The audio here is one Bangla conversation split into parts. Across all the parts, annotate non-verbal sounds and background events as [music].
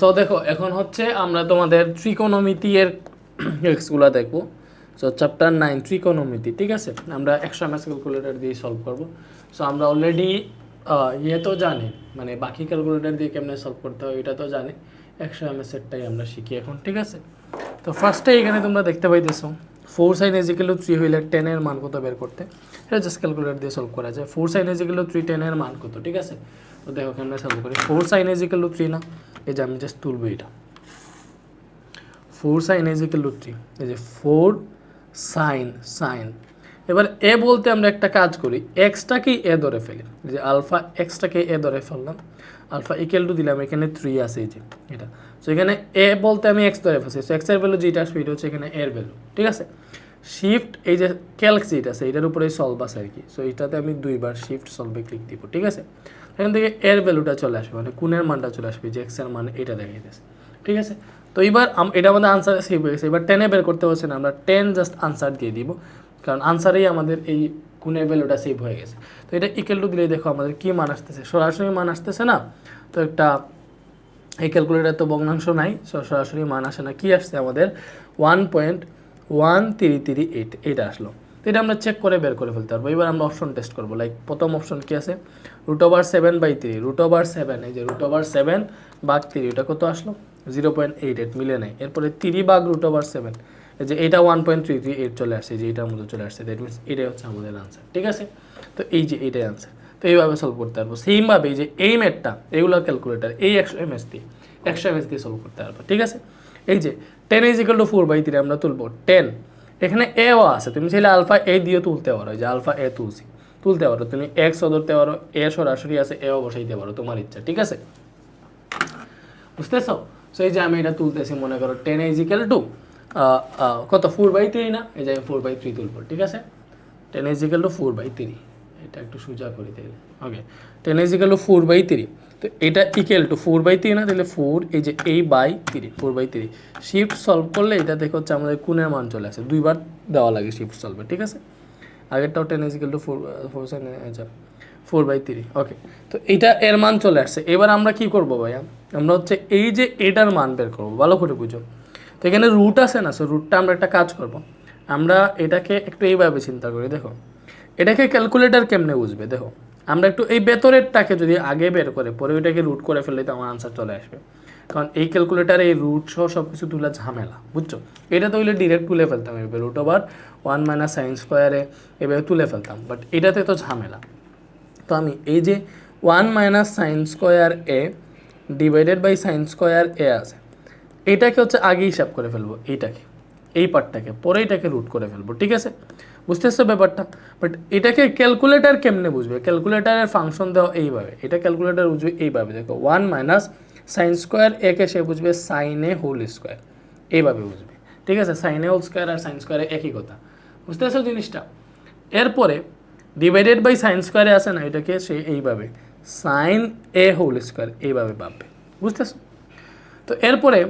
সো দেখো, এখন হচ্ছে আমরা তোমাদের ত্রিকোণমিতি এর এক্সগুলো দেখব। সো চ্যাপ্টার নাইন ত্রিকোণমিতি ঠিক আছে? আমরা একশো ক্যালকুলেটর ক্যালকুলেটার দিয়ে সলভ করব। সো আমরা অলরেডি ইয়ে তো জানি মানে বাকি ক্যালকুলেটার দিয়ে কেমনে সলভ করতে হয় এটা তো জানি। একশো এম এসেরটাই আমরা শিখি এখন, ঠিক আছে? তো ফার্স্টে এখানে তোমরা দেখতে পাইতেছো ফোর সাইন এজিক্যাল থ্রি হইলে টেনের মান কত বের করতে? এটা জাস্ট ক্যালকুলেটার দিয়ে সলভ করা যায়। ফোর সাইন এজিক্যাল থ্রি টেনের মান কত? ঠিক আছে? তো দেখো কেমনে সলভ করি। ফোর সাইন এজিক্যাল থ্রি না? এই যে আমি জাস্ট তুলবো এটা। ফোর সাইন এজিক্যাল থ্রি এই যে ফোর সাইন সাইন এবার এ বলতে আমরা একটা কাজ করি। এক্সটাকে এ ধরে ফেলি। যে আলফা এক্সটাকে এ ধরে ফেললাম। আলফা ইকুয়াল টু দিলাম, এখানে থ্রি আছে এই যে, এটা। সো এখানে এ বলতে আমি এক্স ধরে ফেলছি। সো এক্সের ভ্যালু যেটা আসবে এটা হচ্ছে এখানে এর ভ্যালু ঠিক আছে? শিফট এই যে ক্যালক যেটা আছে, এটার উপরে সলভ আছে আর কি। সো এটাতে আমি দুইবার শিফট সলভে ক্লিক দিব, ঠিক আছে? এখান থেকে এর ভ্যালুটা চলে আসবে মানে কোণের মানটা চলে আসবে, যে এক্সের মান এটা দেখাই দিয়েছে ঠিক আছে? তো এবার এটা আমাদের আনসার সেভ হয়ে গেছে। এবার টেনে বের করতে হচ্ছে না, আমরা টেন জাস্ট আনসার দিয়ে দিব। কারণ আনসারেই আমাদের এই কোণের ভ্যালুটা সেভ হয়ে গেছে। তো এটা ইকুয়াল টু দিলে দেখো আমাদের কী মান আসতেছে। সরাসরি মান আসতেছে না, তো একটা এই ক্যালকুলেটার তো ভগ্নাংশ নাই সরাসরি মান আসে না। কি আসছে আমাদের? One point one three three eight এইটা আসলো। তো এটা আমরা চেক করে বের করে ফেলতে পারব। এবার আমরা অপশন টেস্ট করব। লাইক প্রথম অপশন কী আছে? Root over seven by three root over seven এই যে root over seven by three ওটা কত আসলো? জিরো পয়েন্ট এইট এইট মিলে নেয় এরপরে থ্রি বাঘ রুট ওভার সেভেন যে এটা one point three three eight চলে আসছে যে এটার মধ্যে চলে আসছে দ্যাট মিনস এটাই হচ্ছে আমাদের আনসার ঠিক আছে? তো এই যে এটাই আনসার তো এইভাবে সলভ করতে পারব সেমভাবে এই যে এই ম্যাটটা এগুলো ক্যালকুলেটার এই একশো এম এস দিয়ে একশো এম এস দিয়ে সলভ করতে পারব, ঠিক আছে? এই যে tan is equal to four by three আমরা তুলবো টেন এখানে এও আছে, তুমি চাইলে আলফা এ দিয়ে তুলতে পারো যে আলফা এ তুলছি, তুলতে পারো, তুমি এক্স ধরতে পারো এ সরাসরি আছে এও বসাইতে পারো, তোমার ইচ্ছা, ঠিক আছে? বুঝতেছো? সো এই যে আমি এটা তুলতেছি, মনে করো টেন ইজিক্যাল টু কত? ফোর বাই থ্রি না? এই যে ফোর বাই থ্রি তুলবো, ঠিক আছে? Tan is equal to four by three এটা একটু সোজা করে তাইলে okay tan is equal to four by three তো এটা equal to four by three না? তাহলে ফোর এই যে এই by three four by three shift solve করলে এটা দেখে হচ্ছে আমাদের কোণের মান চলে আসে। দুইবার দেওয়া লাগে শিফট সলভে ঠিক আছে? আগেরটাও tan is equal to four four আচ্ছা ফোর বাই থ্রি ওকে তো এইটা এর মান চলে আসছে। এবার আমরা কি করব ভাইয়া? আমরা হচ্ছে এই যে এটার মান বের করব। ভালো করে বুঝো। তো এখানে রুট আছে না সো রুটটা আমরা একটা কাজ করব। আমরা এটাকে একটু এইভাবে চিন্তা করি, দেখো। এটাকে ক্যালকুলেটার কেমনে বুঝবে, দেখো? আমরা একটু এই বেতরেরটাকে যদি আগে বের করে, পরে ওইটাকে রুট করে ফেললে তো আমার আনসার চলে আসবে। কারণ এই ক্যালকুলেটার এই রুট সহ সব কিছু তুলে ঝামেলা, বুঝছ? এটা তো হইলে ডিরেক্ট তুলে ফেলতাম, এভাবে root over one minus sine স্কোয়ারে এভাবে তুলে ফেলতাম বাট এটাতে তো ঝামেলা। তো আমি এই যে one minus sine square A divided by sine square A আছে এটাকে হচ্ছে আগে হিসাব করে ফেলব এইটাকে এই পার্টটাকে, পরে এটাকে রুট করে ফেলব, ঠিক আছে? বুঝতেছো ব্যাপারটা? বাট এটাকে ক্যালকুলেটার কেমনে বুঝবে? ক্যালকুলেটারের ফাংশন দেওয়া এইভাবে। এটা ক্যালকুলেটার বুঝবে এইভাবে। দেখো ওয়ান মাইনাস সাইন স্কোয়ার একে সে বুঝবে সাইনে হোল স্কোয়ার এইভাবে বুঝবে। ঠিক আছে? সাইনে হোল স্কোয়ার আর সাইন স্কোয়ারে একই কথা। বুঝতেছো জিনিসটা? এরপরে ডিভাইডেড বাই সাইন স্কোয়ারে আছে না, এটাকে সে এইভাবে সাইন এ হোল স্কোয়ার এইভাবে ভাববে বুঝতেছো? তো এরপরে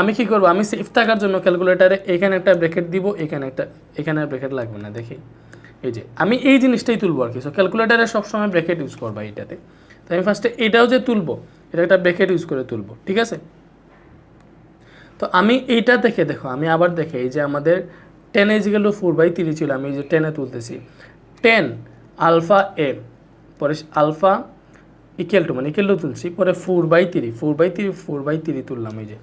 আমি কি করব? আমি সেফ থাকার জন্য ক্যালকুলেটারে এখানে একটা ব্র্যাকেট দিব, এখানে একটা, এখানে ব্র্যাকেট লাগবে না, দেখি। এই যে, আমি এই জিনিসটাই তুলবো আর কি। সো ক্যালকুলেটারে সবসময় ব্র্যাকেট ইউজ করবা এইটাতে। তো আমি ফার্স্টে এটাও যে তুলবো, এটা একটা ব্র্যাকেট ইউজ করে তুলবো, ঠিক আছে? তো আমি এইটা দেখে, দেখো, আমি আবার দেখে, এই যে আমাদের tan is equal to four by three ছিল, আমি এই যে টেনে তুলতেছি। টেন আলফা এ পরে আলফা ইকুয়াল টু মানে ইকুয়াল টু তুলছি, পরে four by three four by three four by three তুললাম এই যে।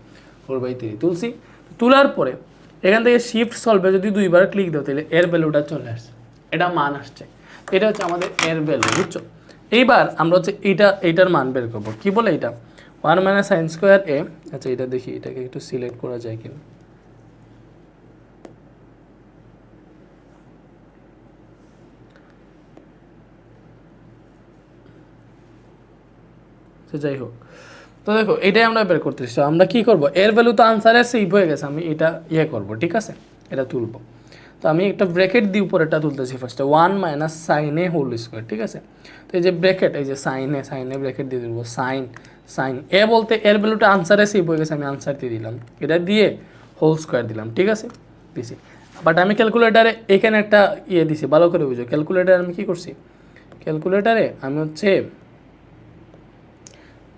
ফোর বাই থ্রি তুলছি। তোলার পরে এখান থেকে শিফট সলভে যদি দুইবার ক্লিক দাও, তাহলে এর ভ্যালুটা চলে আসছে। এটা মান আসছে। এটা হচ্ছে আমাদের এর ভ্যালু বুঝছ? এইবার আমরা হচ্ছে এইটা, এইটার মান বের করব। কী বলে এটা? One minus sine square A আচ্ছা এটা দেখি, এটাকে একটু সিলেক্ট করা যায় কিনা। যাই হোক। তো দেখো, এটাই আমরা বের করতেছি। আমরা কি করব? এর ভ্যালু তো আনসারে সেভ হয়ে গেছে, আমি এটা ইয়ে করব, ঠিক আছে? এটা তুলবো। তো আমি একটা ব্র্যাকেট দিয়ে উপরেটা তুলতেছি ফার্স্টে ওয়ান মাইনাস সাইনে হোল স্কোয়ার ঠিক আছে? তো এই যে ব্র্যাকেট এই যে সাইনে সাইনে ব্র্যাকেট দিয়ে দেবো সাইন সাইন এ বলতে এর ভ্যালুটা আনসারে সেভ হয়ে গেছে, আমি আনসার দিয়ে দিলাম। এটা দিয়ে হোল স্কোয়ার দিলাম, ঠিক আছে? দিছি। বাট আমি ক্যালকুলেটারে এখানে একটা ইয়ে দিছি, ভালো করে বুঝো। ক্যালকুলেটারে আমি কী করছি? ক্যালকুলেটারে আমি হচ্ছে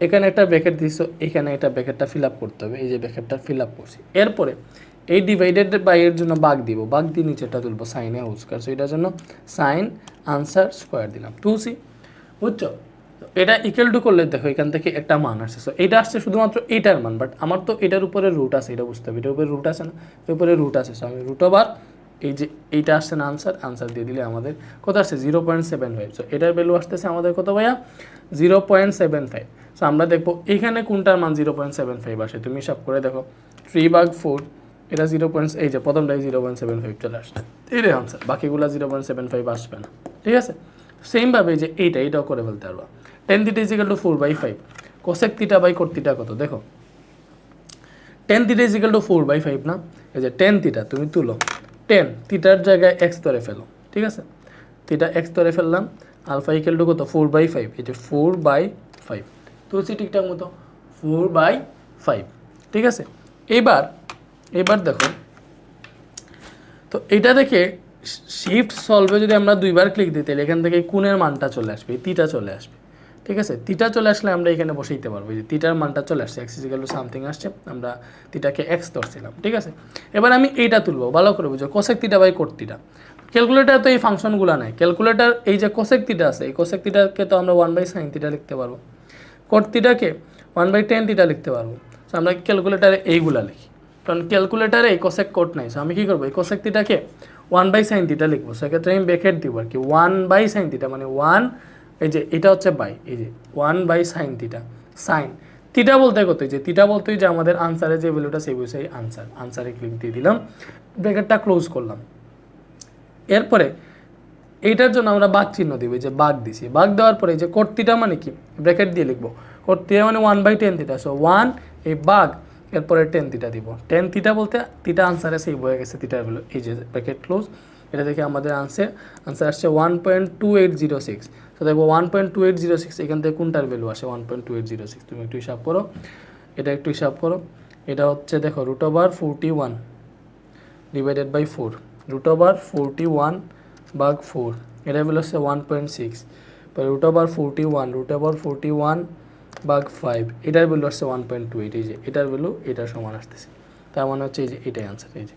এখানে একটা ব্র্যাকেট দিছো, এখানে এটা ব্র্যাকেটটা ফিল আপ করতে হবে, এই যে ব্র্যাকেটটা ফিল আপ করছি। এরপরে এই ডিভাইডেড বাই এর জন্য বাঘ দিব, বাঘ দিয়ে নিচেটা তুলবো সাইনে হোল সো এটার জন্য সাইন আনসার স্কোয়ার দিলাম। তুলসি বুঝছ? তো এটা ইকুয়াল টু করলে দেখো, এখান থেকে একটা মান আসছে। সো এটা আসছে শুধুমাত্র এইটার মান বাট আমার তো এটার উপরে রুট আছে, এটা বুঝতে হবে, এটার উপরে রুট আছে না এর উপরে রুট আছে। সো আমি রুট ওভার এই যে এইটা আসছে না আনসার আনসার দিয়ে দিলে আমাদের কত আসছে? Zero point seven five so এটার ভ্যালু আসতেছে আমাদের কত ভাইয়া? Zero point seven five so আমরা দেখব এখানে কোনটার মান জিরো পয়েন্ট সেভেন ফাইভ আসে। তুমি সব করে দেখো। থ্রি বাগ ফোর এটা জিরো পয়েন্ট এই যে প্রথমটাই জিরো পয়েন্ট সেভেন ফাইভ চলে আসছে। এটাই আনসার বাকিগুলো জিরো পয়েন্ট সেভেন ফাইভ আসবে না। ঠিক আছে? সেমভাবে যে এইটা এইটাও করে ফেলতে পারবা। Tan theta is equal to four by five cosec theta by cot theta কত? দেখো। Tan theta is equal to four by five না? এই যে টেন থিটা তুমি তুলো। টেন থিটার জায়গায় এক্স ধরে ফেলো। ঠিক আছে? থিটা এক্স ধরে ফেললাম আলফা ইকুয়াল টু কত? ফোর বাই ফাইভ এই যে ফোর বাই ফাইভ তুলছি ঠিকঠাক মতো ফোর বাই ফাইভ ঠিক আছে? এবার এবার দেখো, তো এটা দেখে শিফট সলভে যদি আমরা দুইবার ক্লিক দিই, তাহলে এখান থেকে কোণের মানটা চলে আসবে তিটা চলে আসবে, ঠিক আছে? তিটা চলে আসলে আমরা এখানে বসাইতে পারব, এই যে তিটার মানটা চলে আসছে এক্স টু সামথিং আসছে, আমরা তিটাকে এক্স ধরছিলাম, ঠিক আছে? এবার আমি এইটা তুলবো, ভালো করে বুঝো cosec theta by cot calculator তো এই ফাংশনগুলো নেই ক্যালকুলেটার এই যে কোসেক তিটা আছে, এই কোসেক তিটাকে তো আমরা ওয়ান বাই সাইন তিটা লিখতে পারব কোট তিটাকে ওয়ান বাই টেন তিটা লিখতে পারব। তো আমরা ক্যালকুলেটারে এইগুলা লিখি। কারণ ক্যালকুলেটারে এই কোসেক কোট নাই। সো আমি কী করব? এই কোসেক তিটাকে ওয়ান বাই সাইন তিটা লিখব। সেক্ষেত্রে আমি ব্যাকেট দিব আর কি। ওয়ান বাই সাইন তিটা মানে ওয়ান এই যে এটা হচ্ছে বাই এই যে one by sine theta sine theta বলতে কত? যে তিটা বলতে যে আমাদের আনসারে যে ভ্যালুটা সেই বসে আনসার আনসারে ক্লিক দিয়ে দিলাম। ব্র্যাকেটটা ক্লোজ করলাম। এরপরে এইটার জন্য আমরা বাঘ চিহ্ন দিব, এই যে বাঘ দিছি। বাঘ দেওয়ার পরে এই যে কর্তিটা মানে কি? ব্র্যাকেট দিয়ে লিখব। কর্তিটা মানে one by tan theta so one এই বাঘ, এরপরে টেন থিটা দিব। টেন থিটা বলতে থিটা আনসারে সেভ হয়ে গেছে থিটার ভ্যালু এই যে ব্র্যাকেট ক্লোজ এটা দেখে আমাদের আনসার আনসার আসছে one point two eight zero six তো দেখব one point two eight zero six এখান থেকে কোনটার ভ্যালু আসে? One point two eight zero six তুমি একটু হিসাব করো। এটা একটু হিসাব করো। এটা হচ্ছে দেখো root over forty one divided by four root over forty one by four, এটা ভ্যালু হচ্ছে one point six root over forty one root over forty one by five এটার ভ্যালু আসছে ওয়ান পয়েন্ট টু এইট এই যে এটার ভ্যালু এটার সমান আসতেছে। তার মানে হচ্ছে এই যে এটাই আনসার এই যে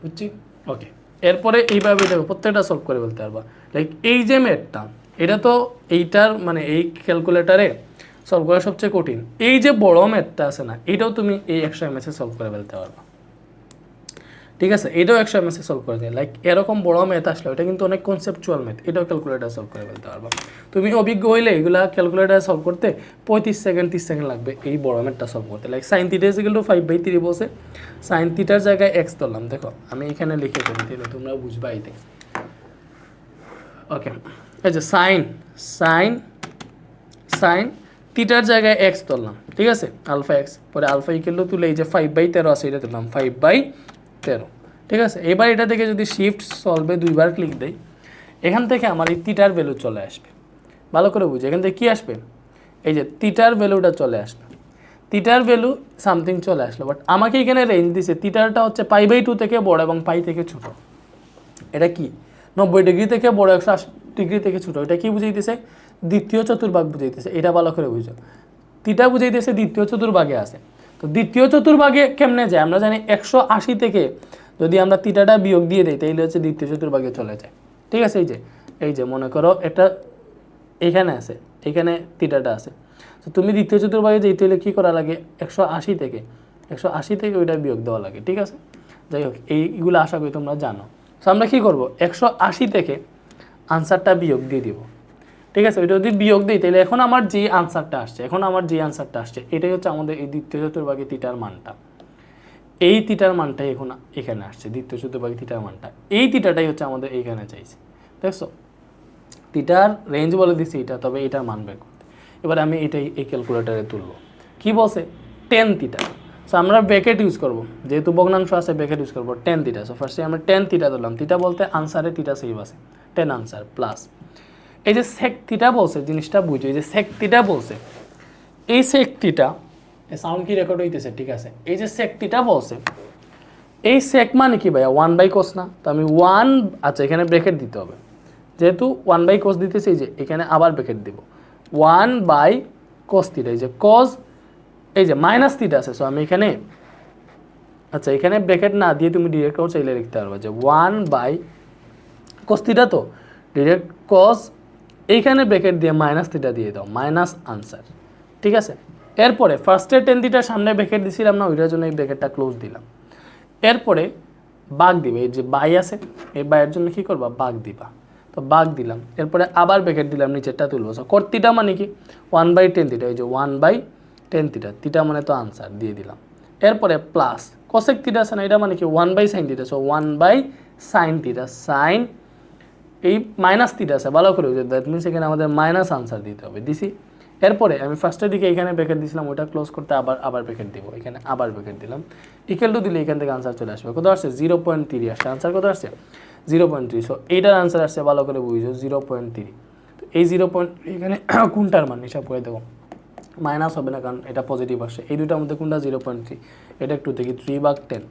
বুঝছি? ওকে এরপরে এইভাবে দেখো, প্রত্যেকটা সলভ করে বলতে পারবা। লাইক এই যে ম্যাথটা এটা তো এইটার মানে এই ক্যালকুলেটারে সলভ করা সবচেয়ে কঠিন। এই যে বড় ম্যাথটা আছে না, এটাও তুমি এই একশো এমএসে সলভ করে ফেলতে পারবা। ঠিক আছে? এটাও একশো এমএসে সলভ করে দেয়। লাইক এরকম বড় ম্যাথ আসলে, ওটা কিন্তু অনেক কনসেপচুয়াল ম্যাথ এটাও ক্যালকুলেটার সলভ করে ফেলতে পারবা। তুমি অভিজ্ঞ হইলে এগুলা ক্যালকুলেটার সলভ করতে পঁয়ত্রিশ সেকেন্ড তিরিশ সেকেন্ড লাগবে এই বড় ম্যাথটা সলভ করতে। Like sine theta is equal to five by three বসে সাইন থিটার জায়গায় এক্স ধরলাম। দেখো, আমি এখানে লিখে দেবো, তাহলে তোমরা বুঝবা এই ওকে যে সাইন সাইন সাইন থিটার জায়গায় এক্স ধরলাম। ঠিক আছে? আলফা এক্স পরে আলফা ইকেল তুলে এই যে ফাইভ বাই তেরো আছে, এটা তুললাম ফাইভ বাই তেরো, ঠিক আছে? এবার এটা থেকে যদি শিফট সলভে দুইবার ক্লিক দেই, এখান থেকে আমার এই তিটার ভ্যালু চলে আসবে। ভালো করে বুঝি, এখান থেকে কী আসবে? এই যে তিটার ভ্যালুটা চলে আসবে। তিটার ভ্যালু সামথিং চলে আসলো বাট আমাকে এখানে রেঞ্জ দিছে তিটারটা হচ্ছে পাই বাই টু থেকে বড় এবং পাই থেকে ছোট। এটা কি? নব্বই ডিগ্রি থেকে বড়, একশো আশি ডিগ্রি থেকে ছোট, এটা কি বুঝাইতেছে? দ্বিতীয় চতুর্ভাগ বুঝাইতেছে, এটা ভালো করে বুঝো। তিটা বুঝাইতেছে দ্বিতীয় চতুর্ভাগে আছে। তো দ্বিতীয় চতুর্ভাগে কেমনে যায়? আমরা জানি একশো আশি থেকে যদি আমরা তিটাটা বিয়োগ দিয়ে দিই, তাইলে হচ্ছে দ্বিতীয় চতুর্ভাগে চলে যায়। ঠিক আছে, এই যে এই যে, মনে করো এটা এখানে আছে, এখানে তিটাটা আছে। তো তুমি দ্বিতীয় চতুর্ভাগে যেতে হলে কী করা লাগে? একশো আশি থেকে, একশো আশি থেকে ওইটা বিয়োগ দেওয়া লাগে, ঠিক আছে? যাই হোক, এইগুলো আশা করি তোমরা জানো। তো আমরা কী করব? একশো আশি থেকে আনসারটা বিয়োগ দিয়ে দিব। ঠিক আছে? ওইটা যদি বিয়োগ দিই, তাহলে এখন আমার যে আনসারটা আসছে, এখন আমার যে আনসারটা আসছে, এটাই হচ্ছে আমাদের এই দ্বিতীয় চতুর্ভাগে তিটার মানটা। এই তিটার মানটাই এখন এখানে আসছে, দ্বিতীয় চতুর্ভাগে তিটার মানটা। এই তিটাটাই হচ্ছে আমাদের এইখানে চাইছে। দেখছ তিটার রেঞ্জ বলে দিছি এটা, তবে এটার মান বের করতে। এবার আমি এটাই এই ক্যালকুলেটারে তুলবো। কি বলছে? টেন তিটা সো আমরা ব্যাকেট ইউজ করব। যেহেতু ভগ্নাংশ আছে ব্যাকেট ইউজ করব। টেন তিটা সো ফার্স্টে আমরা টেন তিটা ধরলাম। তিটা বলতে আনসারে তিটা সেভ আছে টেন আনসার প্লাস এই যে সেক তিটা বলছে, জিনিসটা বুঝো, এই যে সেক তিটা বলছে, এই সেক সাউন্ড কি রেকর্ড হইতেছে? ঠিক আছে, এই যে সেক তিটা বলছে, এই সেক মানে কি ভাইয়া? ওয়ান বাই কোস না? তো আমি ওয়ান আচ্ছা এখানে ব্রেকেট দিতে হবে। যেহেতু ওয়ান বাই কোস দিতেছি যে এখানে আবার ব্রেকেট দিব। ওয়ান বাই কস থিটা এই যে কস এই যে মাইনাস থিটা আছে সো আমি এখানে আচ্ছা এখানে ব্র্যাকেট না দিয়ে তুমি ডিরেক্ট চাইলে লিখতে পারবে যে ওয়ান বাই কস থিটা তো। ডিরেক্ট কস এইখানে ব্র্যাকেট দিয়ে মাইনাস থিটা দিয়ে দাও মাইনাস আনসার ঠিক আছে? এরপরে ফার্স্টে টেন থিটার সামনে ব্র্যাকেট দিছিলাম না, ওইটার জন্য এই ব্র্যাকেটটা ক্লোজ দিলাম। এরপরে বাঘ দিবে, এই যে বাই আছে, এই বাইয়ের জন্য কি করবা? বাঘ দিবা। তো বাঘ দিলাম, এরপরে আবার ব্র্যাকেট দিলাম, নিচেরটা তুলবো। সো কর্তিটা মানে কি? ওয়ান বাই টেন থিটা এই যে one by tan theta theta মানে তো আনসার দিয়ে দিলাম। এরপরে প্লাস কসেক থিটা আছে না, এটা মানে কি? One by sine theta so one by sine theta sine এই মাইনাস থিটা আছে, ভালো করে দ্যাট মিনস এখানে আমাদের মাইনাস আনসার দিতে হবে, দিছি। এরপরে আমি ফার্স্টের দিকে এখানে ব্র্যাকেট দিয়েছিলাম ওটা ক্লোজ করতে আবার আবার ব্র্যাকেট দিব। এখানে আবার ব্র্যাকেট দিলাম। ইকুয়াল টু দিলে এখান থেকে আনসার চলে আসবে। কত আসছে? জিরো পয়েন্ট থ্রি আসছে আনসার কত আসছে? জিরো পয়েন্ট থ্রি সো এইটার আনসার আসছে, ভালো করে বুঝছ জিরো পয়েন্ট থ্রি তো এই জিরো পয়েন্ট এখানে [coughs] কোনটার মান? হিসাব করে দেবো মাইনাস হবে না, কারণ এটা পজিটিভ আসছে। এই দুটার মধ্যে কোনটা জিরো পয়েন্ট থ্রি এটা একটু দেখি থ্রি বা টেন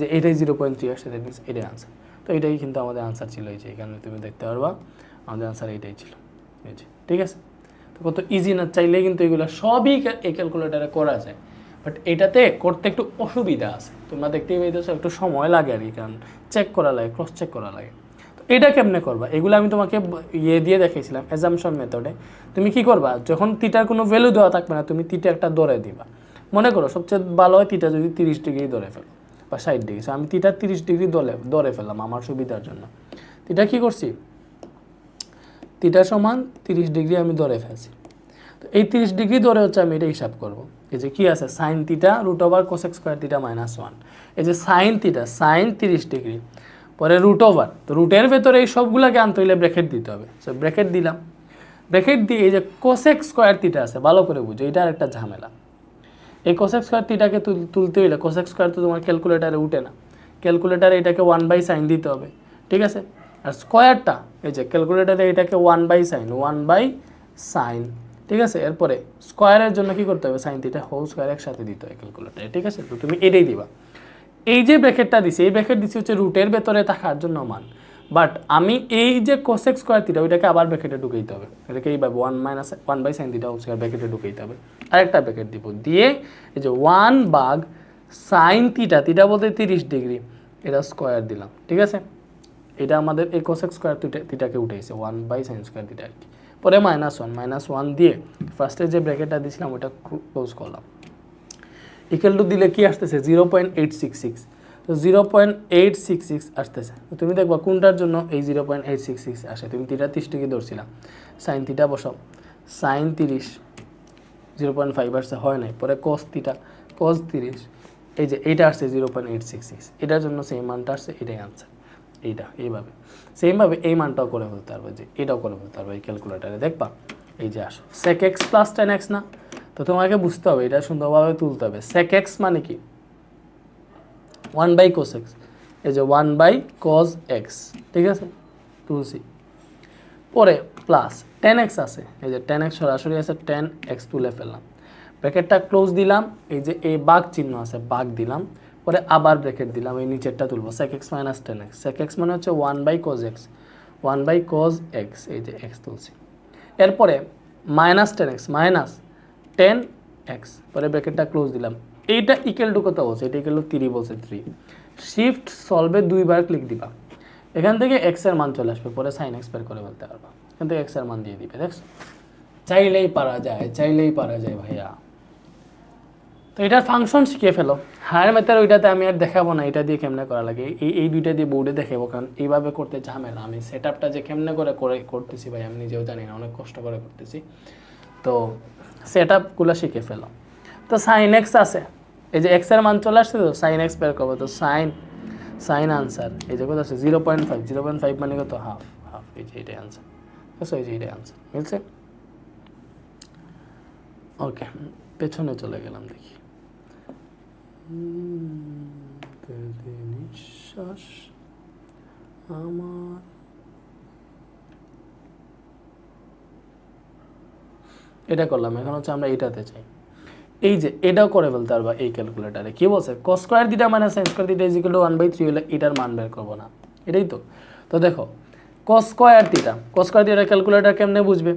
যে এটাই জিরো পয়েন্ট থ্রি আসছে দ্যাট মিনস এটাই আনসার তো এটাই কিন্তু আমাদের আনসার ছিল এই যে, এখানে তুমি দেখতে পারবা, আমাদের আনসার এইটাই ছিল। এই যে, ঠিক আছে? তো কত ইজি না চাইলে কিন্তু এগুলো সবই এই ক্যালকুলেটারে করা যায়। বাট এটাতে করতে একটু অসুবিধা আছে। তোমরা দেখতেই পাইতেছো, একটু সময় লাগে আর কি, কারণ চেক করা লাগে ক্রস চেক করা লাগে। তো এটা কেমনে করবা? এগুলো আমি তোমাকে ইয়ে দিয়ে দেখাইছিলাম অ্যাজামশন মেথডে তুমি কি করবা? যখন তিটার কোনো ভ্যালু দেওয়া থাকবে না, তুমি তিটা একটা দরে দিবা। মনে করো, সবচেয়ে ভালো হয় তিটা যদি তিরিশ ডিগ্রি দরে ফেলো। বা ষাট ডিগ্রি। So, আমি তিটা তিরিশ ডিগ্রি দলে, দরে ফেললাম আমার সুবিধার জন্য। তিটা কি করছি? তিটা সমান তিরিশ ডিগ্রি আমি দরে ফেলছি। তো এই তিরিশ ডিগ্রি দরে হচ্ছে আমি এটা হিসাব করব। এই যে কি আছে? Sine theta root over cosec square theta minus one এই যে সাইন তিটা সাইন তিরিশ ডিগ্রি, পরে রুট ওভার তো রুটের ভেতরে এই সবগুলোকে আনতে হইলে ব্র্যাকেট দিতে হবে। সো ব্র্যাকেট দিলাম। ব্র্যাকেট দিয়ে এই যে কোসেক স্কোয়ার তিটা আছে, ভালো করে বুঝো, এটা একটা ঝামেলা। এই কোসেক স্কোয়ার তুল- তুলতে হইলে কোসেক স্কোয়ার তো তোমার ক্যালকুলেটারে উঠে না। ক্যালকুলেটারে এটাকে ওয়ান বাই সাইন দিতে হবে, ঠিক আছে? আর স্কোয়ারটা এই যে ক্যালকুলেটারে এটাকে one by sine one by sine ঠিক আছে? এরপরে স্কোয়ারের জন্য কি করতে হবে? সাইন থিটা হোল স্কোয়ার একসাথে দিতে হয় ক্যালকুলেটারে ঠিক আছে? তো তুমি এটাই দিবা। এই যে ব্র্যাকেটটা দিছি, এই ব্র্যাকেট দিছি হচ্ছে রুটের ভেতরে থাকার জন্য মান। বাট আমি এই যে কোসেক স্কোয়ার থিটা ওইটাকে আবার ব্র্যাকেটে ঢুকাইতে হবে। এটাকে এইভাবে one minus one by sine theta square ব্র্যাকেটে ঢুকাইতে হবে। আরেকটা ব্র্যাকেট দিব দিয়ে এই যে one by sine theta theta বলতে তিরিশ ডিগ্রি, এটা স্কোয়ার দিলাম, ঠিক আছে? এটা আমাদের এই কোসেক স্কোয়ার থিটাকে উঠেছে one by sine square theta আর কি পরে মাইনাস ওয়ান মাইনাস ওয়ান দিয়ে ফার্স্টে যে ব্র্যাকেটটা দিয়েছিলাম ওটা ক্লোজ করলাম। ইকুয়াল টু দিলে কি আসতেছে? Zero point eight six six তো zero point eight six six আসতেছে। তুমি দেখবা কোনটার জন্য এই zero point eight six six আসে? তুমি তিটা তিরিশ টিকে ধরছিলাম সাইন তিটা বসাও। সাইন তিরিশ জিরো পয়েন্ট ফাইভ আসছে, হয় নাই। পরে কস তিটা কস তিরিশ, এই যে এইটা আসছে zero point eight six six এটার জন্য সেই মানটা আসছে, এটাই আনসার এইটা, এইভাবে। সেমভাবে এই মানটাও করে ফেলতে পারবে যে, এটাও করে ফেলতে পারবে এই ক্যালকুলেটারে দেখবা, এই যে আসো। Sec X plus tan X না। তো তোমাকে বুঝতে হবে, এটা সুন্দরভাবে তুলতে হবে। সেক এক্স মানে কি? ওয়ান বাই কোস এক্স এই যে ওয়ান বাই কজ এক্স ঠিক আছে? তুলসি পরে প্লাস টেন এক্স আছে, এই যে টেন এক্স সরাসরি আছে টেন এক্স তুলে ফেললাম। ব্র্যাকেটটা ক্লোজ দিলাম, এই যে এই বাঘ চিহ্ন আছে, বাঘ দিলাম। পরে আবার ব্র্যাকেট দিলাম, এই নিচেরটা তুলবো sec x minus tan x sec x মানে হচ্ছে one by cos x one by cos x এই যে এক্স তুলছি। এরপরে minus tan x minus tan x পরে ব্র্যাকেটটা ক্লোজ দিলাম এইটা ইকুয়াল টু কত বলছে? এটা ইকুয়াল টু থ্রি বলছে থ্রি শিফট সলভে দুইবার ক্লিক দিবা। এখান থেকে এক্সের মান চলে আসবে, পরে সাইন এক্স বের করে বলতে পারবা। এখান থেকে এক্সের মান দিয়ে দিবে, দেখছ? চাইলেই পারা যায়, চাইলেই পারা যায় ভাইয়া। তো এটার ফাংশন শিখে ফেলো। হায়ার মেথড ওইটাতে আমি আর দেখাবো না, এটা দিয়ে কেমনে করা লাগে? এই এই দুইটা দিয়ে বোর্ডে দেখাবো, কারণ এইভাবে করতে ঝামেলা। আমি সেট আপটা যে কেমনে করে করে করতেছি ভাই, আমি নিজেও জানি না, অনেক কষ্ট করে করতেছি। তো সেট আপগুলো শিখে ফেলো। তো সাইন এক্স আছে। এই যে এক্সের মান চলে আসছে তো সাইন এক্স বের করব, তো সাইন সাইন আনসার এই যে কত আছে zero point five zero point five মানে কত? হাফ হাফ এই যে এটাই আনসার বুঝছ? এই যে এটাই আনসার মিলছে? ওকে পেছনে চলে গেলাম, দেখি। নিঃশ্বাস আমার। এটা করলাম, এখন হচ্ছে আমরা এটাতে চাই। এই যে, এটাও করে ফেলতে পারবা এই ক্যালকুলেটারে কি বলছে? Cos square theta minus sine square theta equal to one by three হলে এটার মান বের করব না। এটাই তো। তো দেখো cos square theta cos square calculator কেমনে বুঝবে?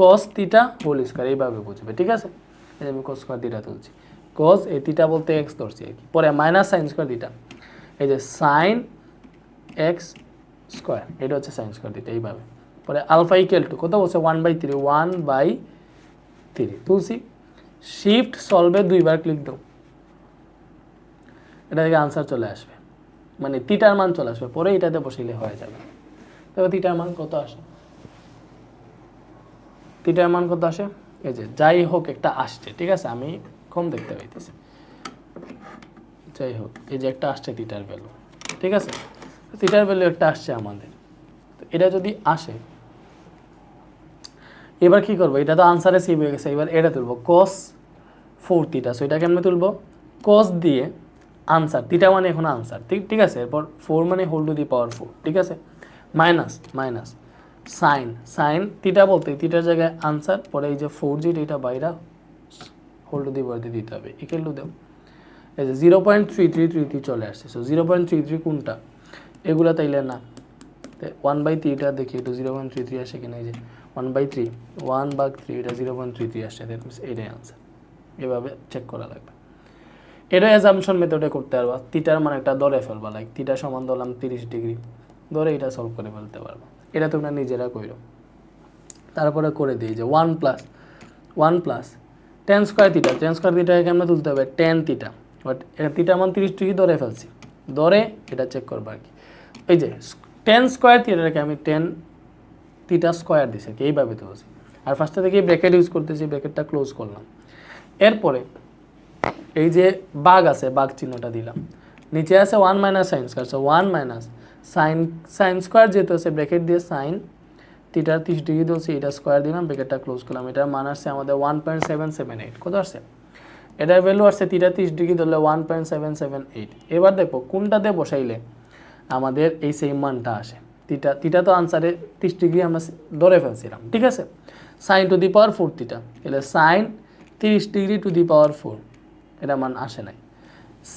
কস থিটা হোল স্কোয়ার এইভাবে বুঝবে, ঠিক আছে? এই যে আমি কস স্কোয়ার তুলছি। কস এই তিটা বলতে এক্স ধরছি আর কি। পরে মাইনাস সাইন স্কোয়ার থিটা এই যে সাইন এক্স স্কোয়ার এটা হচ্ছে সাইন স্কোয়ার থিটা এইভাবে। পরে আলফা ইকুয়াল টু কত বলছে? One by three one by three তুলছি। শিফট সলভে দুইবার ক্লিক দাও। এটা থেকে আনসার চলে আসবে। মানে তিটার মান চলে আসবে। পরে এটাতে বসিলে হয়ে যাবে। তবে তিটার মান কত আসে? তিটার মান কত আসে? এই যে, যাই হোক একটা আসছে, ঠিক আছে? আমি কম দেখতে পাইতেছি। যাই হোক, এই যে একটা আসছে তিটার ভ্যালু ঠিক আছে? তিটার ভ্যালু একটা আসছে আমাদের। তো এটা যদি আসে এবার কি করব? এটা তো আনসারে সেভ হয়ে গেছে। এবার এটা তুলবো। কস ফোর তিটা সো এটা কেমনে তুলবো। কস দিয়ে আনসার তিটা মানে এখন আনসার ঠিক ঠিক আছে? এরপর ফোর মানে whole to the power four ঠিক আছে? Minus minus sine sine theta বলতে তিটার জায়গায় আনসার পরে এই যে ফোর জি এটা বাইরা হোল টু দি পাওয়ার দিয়ে দিতে হবে। ইকুয়াল টু দেও এই যে zero point three three three three চলে আসছে। So zero point three three কোনটা? এগুলো তাইলে না। ওয়ান বাই থ্রিটা দেখি একটু। জিরো পয়েন্ট থ্রি থ্রি আসে কিনা এই যে। One by three one by three এটা জিরো পয়েন্ট থ্রি থ্রি আসছে দ্যাট এটাই আনসার এভাবে চেক করা লাগবে। এটা অ্যাজামশন মেথডে করতে পারবা। তিটার মানে একটা ধরে ফেলবা লাইক তিটা সমান ধরলাম তিরিশ ডিগ্রি ধরে এটা সলভ করে ফেলতে পারবা। এটা তোমরা নিজেরা কইরো। তারপরে করে দিই যে one plus one plus tan square theta tan square তিটাকে কেমন তুলতে হবে টেন তিটা বাট এটা তিটা মান তিরিশ ডিগ্রি ধরে ফেলছি। ধরে এটা চেক করবা আর কি। এই যে টেন স্কোয়ার তিটাটাকে আমি টেন তিটা স্কোয়ার দিছি আর কি এইভাবে তুলছি আর ফার্স্টে থেকে ব্র্যাকেট ইউজ করতেছি ব্র্যাকেটটা ক্লোজ করলাম। এরপরে এই যে বাঘ আছে, বাঘ চিহ্নটা দিলাম। নিচে আছে one minus sine square so one minus sine sine square যেহেতু আছে ব্র্যাকেট দিয়ে সাইন তিটার তিরিশ ডিগ্রি দিয়েছি এটা স্কোয়ার দিলাম ব্র্যাকেটটা ক্লোজ করলাম। এটার মান আসছে আমাদের one point seven seven eight কত আসছে? এটার ভ্যালু আসছে তিটা তিরিশ ডিগ্রি ধরলে one point seven seven eight এবার দেখো, কোনটাতে বসাইলে আমাদের এই সেম মানটা আসে? তিটা তিটা তো আনসারে তিরিশ ডিগ্রি আমরা ধরে ফেলছিলাম, ঠিক আছে? Sine to the power four theta এলে সাইন তিরিশ degree to the power four এটা মান আসে নাই।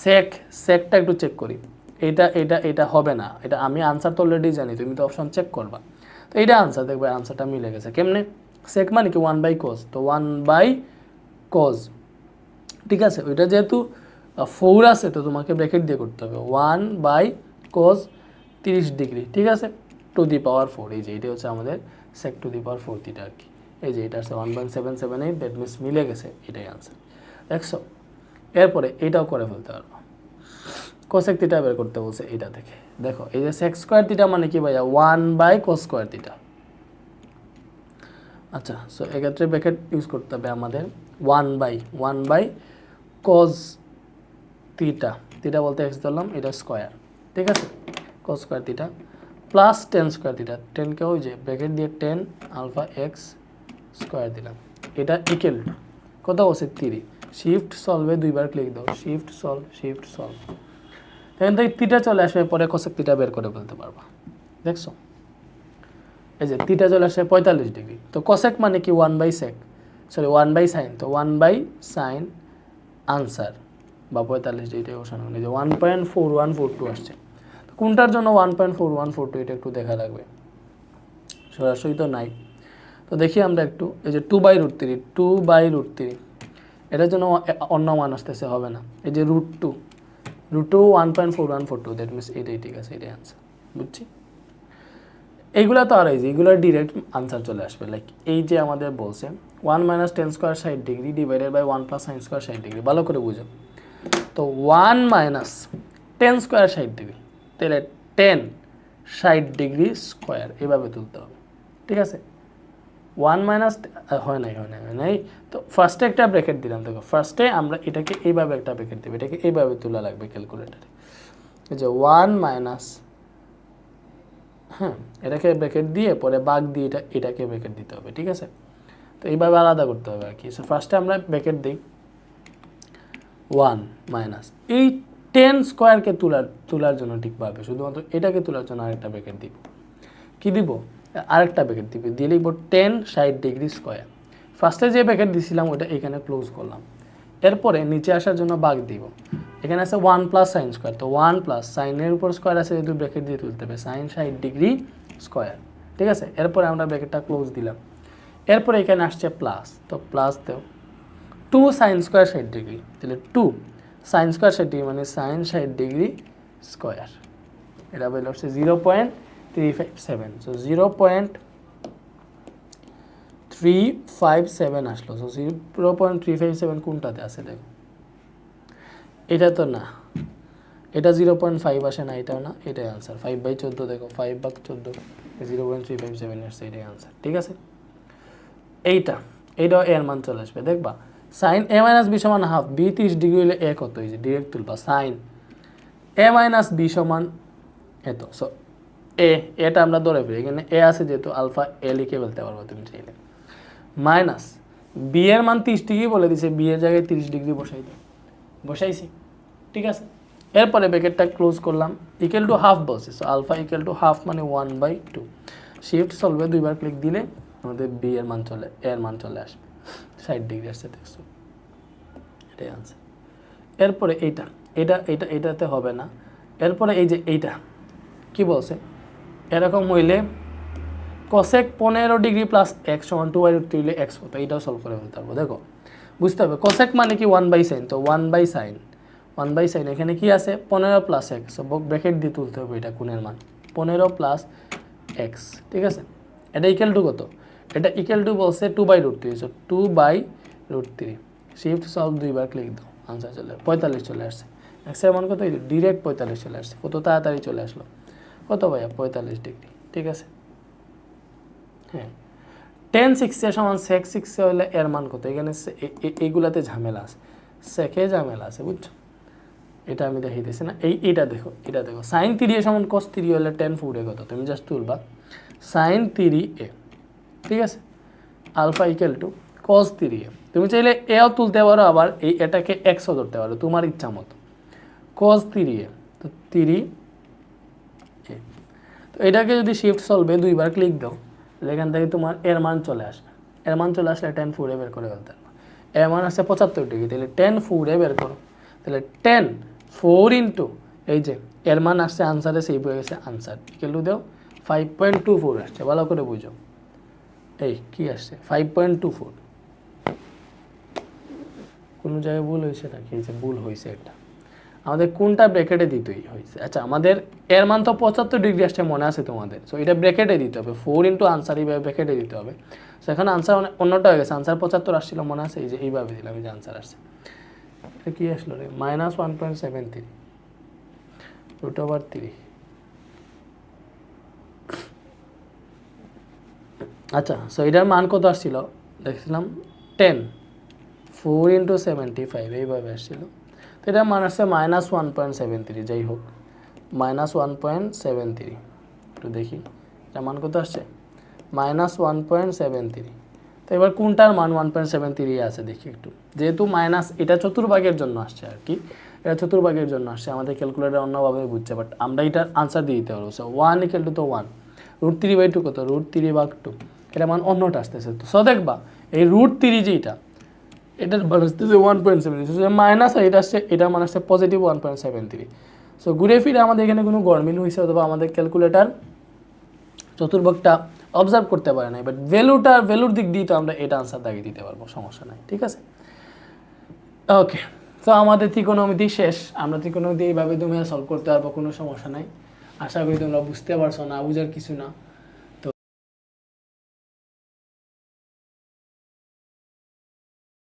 সেক সেকটা একটু চেক করি। এটা এটা এটা হবে না, এটা আমি আনসার তো অলরেডি জানি, তুমি তো অপশন চেক করবা। তো এইটা আনসার দেখবে আনসারটা মিলে গেছে, কেমনে? সেক মানে কি? ওয়ান বাই কোজ তো ওয়ান বাই কোজ ঠিক আছে? ওইটা যেহেতু ফোর আছে, তো তোমাকে ব্র্যাকেট দিয়ে করতে হবে। ওয়ান বাই কোজ তিরিশ ডিগ্রি, ঠিক আছে? টু দি পাওয়ার ফোর এই যে এটা হচ্ছে আমাদের sec to the power four theta আর কি। এই যে, এটা আছে one point seven seven eight that means মিলে গেছে, এটাই আনসার দেখছ? এরপরে এটাও করে ফেলতে পারব। কোসেক তিটা বের করতে বলছে এটা থেকে। দেখো, এই যে সেক স্কোয়ার তিটা মানে কি ভাইয়া? One by cos square theta আচ্ছা সো এক্ষেত্রে ব্র্যাকেট ইউজ করতে হবে আমাদের one by one by cos theta theta বলতে এক্স ধরলাম, এটা স্কোয়ার ঠিক আছে? Cos square theta plus tan square theta টেনকে ওই যে ব্র্যাকেট দিয়ে টেন আলফা এক্স স্কোয়ার দিলাম। এটা ইকেল কত বসে? তিরি। শিফট সলভে দুইবার ক্লিক দাও। শিফট সলভ শিফট সলভ এখান থেকে তিটা চলে আসবে পরে কষেক তিটা বের করে ফেলতে পারবা। দেখছ? এই যে তিটা চলে আসে পঁয়তাল্লিশ ডিগ্রি তো কসেক মানে কি? One by sec sorry one by sine তো ওয়ান বাই সাইন আনসার বা পঁয়তাল্লিশ ডিগ্রি বসানো এই যে one point four one four two আসছে। কোনটার জন্য one point four one four two এটা একটু দেখা লাগবে। সরাসরি তো নাই। তো দেখি আমরা একটু, এই যে two by root three two by root three এটার জন্য অন্য মান আসতেছে, হবে না। এই যে root two root two one point four one four two that means এটাই ঠিক আছে, এটাই আনসার বুঝছি? এইগুলো তো আর এই যে এগুলোর ডিরেক্ট আনসার চলে আসবে। লাইক এই যে আমাদের বলছে ওয়ান মাইনাস টেন স্কোয়ার ষাট degree divided by one plus sine square ষাট ডিগ্রি ভালো করে বুঝো। তো ওয়ান মাইনাস টেন স্কোয়ার ষাট ডিগ্রি তাহলে টেন ষাট ডিগ্রি স্কোয়ার এভাবে তুলতে হবে, ঠিক আছে? ওয়ান মাইনাস হয় নাই হয় নাই হয় নাই। তো ফার্স্টে একটা ব্র্যাকেট দিলাম, দেখো ফার্স্টে আমরা এটাকে এইভাবে একটা ব্র্যাকেট দেবো, এটাকে এইভাবে তোলা লাগবে ক্যালকুলেটারে এই যে ওয়ান মাইনাস হ্যাঁ এটাকে ব্র্যাকেট দিয়ে পরে বাঘ দিয়ে এটা, এটাকে ব্র্যাকেট দিতে হবে, ঠিক আছে? তো এইভাবে আলাদা করতে হবে আর কি। ফার্স্টে আমরা ব্র্যাকেট দিই ওয়ান মাইনাস এই টেন স্কোয়ারকে তোলার তোলার জন্য ঠিকভাবে শুধুমাত্র এটাকে তোলার জন্য আরেকটা ব্র্যাকেট দিব। কি দিব? আরেকটা ব্র্যাকেট দিব। দিয়ে লিখব টেন ষাট ডিগ্রি স্কোয়ার। ফার্স্টে যে ব্র্যাকেট দিছিলাম, ওটা এখানে ক্লোজ করলাম। এরপরে নিচে আসার জন্য বাঘ দিব। এখানে আছে ওয়ান প্লাস সাইন স্কোয়ার তো ওয়ান প্লাস সাইনের উপর স্কোয়ার আছে যেহেতু ব্র্যাকেট দিয়ে তুলতে হবে। সাইন ষাট ডিগ্রি স্কোয়ার ঠিক আছে? এরপরে আমরা ব্র্যাকেটটা ক্লোজ দিলাম। এরপরে এখানে আসছে প্লাস তো প্লাস দেও। টু সাইন স্কোয়ার ষাট ডিগ্রি। তাহলে টু সাইন স্কোয়ার ষাট ডিগ্রি মানে সাইন ষাট ডিগ্রি স্কোয়ার এটা বলে হচ্ছে zero point three five seven so zero point three five seven আসলো। So zero point three five seven কোনটাতে আছে দেখো? এটা তো না। এটা জিরো পয়েন্ট ফাইভ আসে না, এটাও না, এটাই আনসার ফাইভ বাই চোদ্দ দেখো ফাইভ বাই চোদ্দ zero point three five seven আসছে এটাই আনসার ঠিক আছে? এইটা, এইটাও এর মান চলে আসবে। দেখবা সাইন এ মাইনাস বি সমান হাফ, বি তিরিশ ডিগ্রি হলে এ কত? হয়েছে ডিরেক্ট তুলবা, সাইন এ মাইনাস বি সমান এত। সো এ, এটা আমরা ধরে ফেলি। এখানে এ আছে যেহেতু আলফা, এ লিখে ফেলতে পারব তুমি চাইলে। মাইনাস বি এর মান তিরিশ ডিগ্রি বলে দিছে, বি এর জায়গায় তিরিশ ডিগ্রি বসাই দাও বসাইছি, ঠিক আছে? এরপরে ব্যাকেটটা ক্লোজ করলাম ইকুয়াল টু হাফ বলছে। So alpha equal to half মানে ওয়ান বাই টু শিফট সলভে দুইবার ক্লিক দিলে আমাদের বি এর মান চলে এর মান চলে আসবে। ষাট ডিগ্রি আসছে, দেখছ? এটাই আনসার এরপরে এইটা, এটা এটা, এটাতে হবে না। এরপরে এই যে এইটা, কি বলছে? এরকম হইলে কসেক পনেরো ডিগ্রি প্লাস এক্স সমান টু বাই রুট থ্রি হলে এক্স কত? এইটাও সলভ করে ফেলতে পারব, দেখো? বুঝতে হবে কসেক মানে কি ওয়ান বাই সাইন তো one by sine one by sine এখানে কি আছে? পনেরো প্লাস এক্স ব্র্যাকেট দিয়ে তুলতে হবে এটা কোণের মান। পনেরো প্লাস এক্স ঠিক আছে? এটা ইকুয়াল টু কত? এটা ইকুয়াল টু বলছে two by root three two by root three shift solve দুইবার ক্লিক দাও আনসার চলে পঁয়তাল্লিশ চলে আসছে এক্সের মান কত? ডিরেক্ট পঁয়তাল্লিশ চলে আসছে কত তাড়াতাড়ি চলে আসলো। কত ভাইয়া? পঁয়তাল্লিশ ডিগ্রি ঠিক আছে? হ্যাঁ। টেন সিক্সে সমান সেক সিক্সে হলে এর মান কত? এখানে এইগুলাতে ঝামেলা আছে। সেকে ঝামেলা আছে, বুঝছ? এটা আমি দেখাইতেছি না। এই এটা দেখো এটা দেখো। সাইন তিরি এ সমান কস তিরি হলে টেন ফুটে কত? তুমি জাস্ট তুলবা। সাইন তিরি এ। ঠিক আছে? Alpha equal to cos three এ তুমি চাইলে এও তুলতে পারো, আবার এই এটাকে এক্সও ধরতে পারো, তোমার ইচ্ছা মতো। কস তিরি এ তো তিরি এ তো এটাকে যদি শিফট সলভে দুইবার ক্লিক দাও, তাহলে এখান থেকে তোমার এর মান চলে আসবে। এর মান চলে আসলে টেন ফুডে বের করে ফেলতে পারবে এর মান আসছে পঁচাত্তর ডিগ্রি, তাহলে টেন ফুডে বের করো। তাহলে টেন ফোর ইন্টু এই যে, এর মান আসছে আনসারে সেই হয়ে গেছে আনসার ইকেলু দেও ফাইভ পয়েন্ট টু ফোর আসছে, ভালো করে বুঝো। এই, কি আসছে? ফাইভ পয়েন্ট টু ফোর কোনো জায়গায় ভুল হয়েছে নাকি? এই যে ভুল হয়েছে একটা। আমাদের কোনটা ব্র্যাকেটে দিতেই হয়েছে। আচ্ছা আমাদের এর মান তো পঁচাত্তর ডিগ্রি আসছে মনে আছে তোমাদের। সো এটা ব্র্যাকেটে দিতে হবে। ফোর ইন্টু আনসার এইভাবে ব্র্যাকেটে দিতে হবে। সো এখানে আনসার অন্যটা হয়ে গেছে। আনসার পঁচাত্তর আসছিল মনে আছে? এই যে এইভাবে দিলাম, এই যে আনসার আসছে। এটা কি আসলো রে? Minus one point seven three root over three আচ্ছা সো এটার মান কত আসছিল? দেখছিলাম tan four into seventy five এইভাবে আসছিল। তো এটার মান আসছে minus one point seven three যাই হোক minus one point seven three একটু দেখি এটা মান কত আসছে? Minus one point seven three তো এবার কোনটার মান ওয়ান পয়েন্ট সেভেন থ্রি আছে দেখি একটু। যেহেতু মাইনাস এটা চতুর্ভাগের জন্য আসছে আর কি, এটা চতুর্ভাগের জন্য আসছে, আমাদের ক্যালকুলেটার অন্যভাবে বুঝছে বাট আমরা এটার আনসার দিয়ে দিতে পারব। সো ওয়ান ইকুয়াল টু তো one root three by two কত? রুট থ্রি ভাগ টু এটা মান অন্যটা আসতেছে। তো সো দেখবা, এই রুট থ্রি যেটা এটার মান আসতেছে one point seven three minus এটা আসছে এটার মান আসছে positive one point seven three so ঘুরে ফিরে আমাদের এখানে কোনো গরমিল হয়েছে অথবা আমাদের ক্যালকুলেটার চতুর্ভাগটা অবজার্ভ করতে পারে নাই বাট ভ্যালুটা ভ্যালুর দিক দিয়ে তো আমরা এটা আনসার দাগিয়ে দিতে পারব, সমস্যা নাই, ঠিক আছে? ওকে তো আমাদের ত্রিকোণমিতি শেষ, আমরা ত্রিকোণমিতি এইভাবে তুমি সলভ করতে পারব, কোনো সমস্যা নাই। আশা করি তোমরা বুঝতে পারছ না, বুঝার কিছু না।